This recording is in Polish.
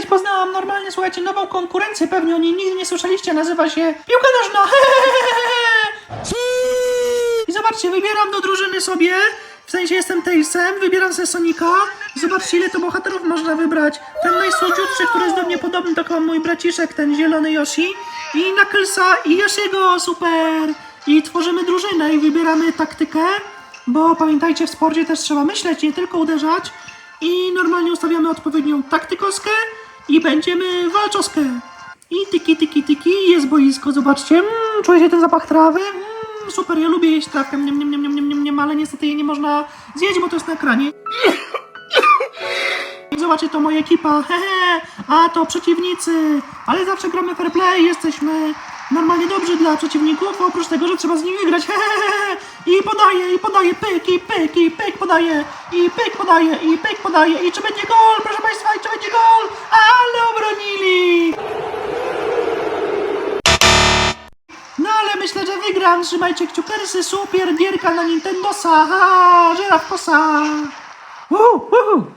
powiedzieć, poznałam normalnie, słuchajcie, nową konkurencję, pewnie o niej nigdy nie słyszeliście, nazywa się piłka nożna. I zobaczcie, wybieram do drużyny sobie, w sensie jestem Tailsem, wybieram sobie Sonika. Zobaczcie, ile to bohaterów można wybrać. Ten najsłodziutszy, który jest do mnie podobny, to mój braciszek, ten zielony Yoshi. I Knucklesa i Yoshiego, super! I tworzymy drużynę i wybieramy taktykę, bo pamiętajcie, w sporcie też trzeba myśleć, nie tylko uderzać. I normalnie ustawiamy odpowiednią taktykoskę i będziemy walczoskę. I tiki, tiki, tiki, jest boisko, zobaczcie. Mm, czuję się ten zapach trawy. Mm, super, ja lubię jeść trawkę, nie, nie, nie, nie, nie, nie, nie, ale niestety jej nie można zjeść, bo to jest na ekranie. Zobaczcie, to moja ekipa, hehe, a to przeciwnicy, ale zawsze gramy fair play, jesteśmy normalnie dobrzy dla przeciwników, oprócz tego, że trzeba z nimi wygrać, hehehe, i podaje, i podaje, pyk, i pyk, i pyk podaje, i pyk podaje, i pyk podaje, i czy będzie gol, proszę Państwa, i czy będzie gol, myślę, że wygram, trzymajcie kciukersy, super, gierka na Nintendosa, ha, żyraf kosa, Uhu, uhu.